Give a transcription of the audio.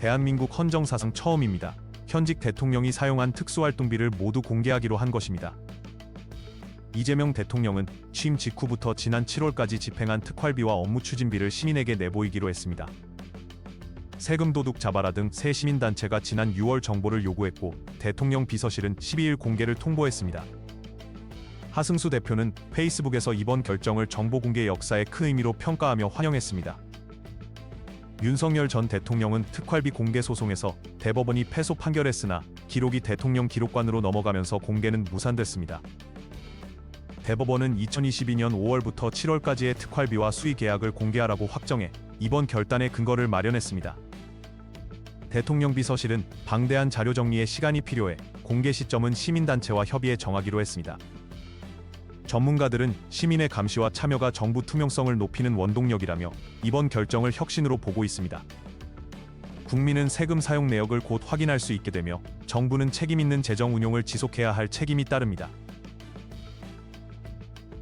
대한민국 헌정 사상 처음입니다. 현직 대통령이 사용한 특수활동비를 모두 공개하기로 한 것입니다. 이재명 대통령은 취임 직후부터 지난 7월까지 집행한 특활비와 업무 추진비를 시민에게 내보이기로 했습니다. 세금 도둑 잡아라 등새 시민단체가 지난 6월 정보를 요구했고 대통령 비서실은 12일 공개를 통보했습니다. 하승수 대표는 페이스북에서 이번 결정을 정보 공개 역사의 큰 의미로 평가하며 환영했습니다. 윤석열 전 대통령은 특활비 공개 소송에서 대법원이 패소 판결했으나 기록이 대통령 기록관으로 넘어가면서 공개는 무산됐습니다. 대법원은 2022년 5월부터 7월까지의 특활비와 수의 계약을 공개하라고 확정해 이번 결단의 근거를 마련했습니다. 대통령 비서실은 방대한 자료 정리에 시간이 필요해 공개 시점은 시민단체와 협의해 정하기로 했습니다. 전문가들은 시민의 감시와 참여가 정부 투명성을 높이는 원동력이라며 이번 결정을 혁신으로 보고 있습니다. 국민은 세금 사용 내역을 곧 확인할 수 있게 되며 정부는 책임 있는 재정 운용을 지속해야 할 책임이 따릅니다.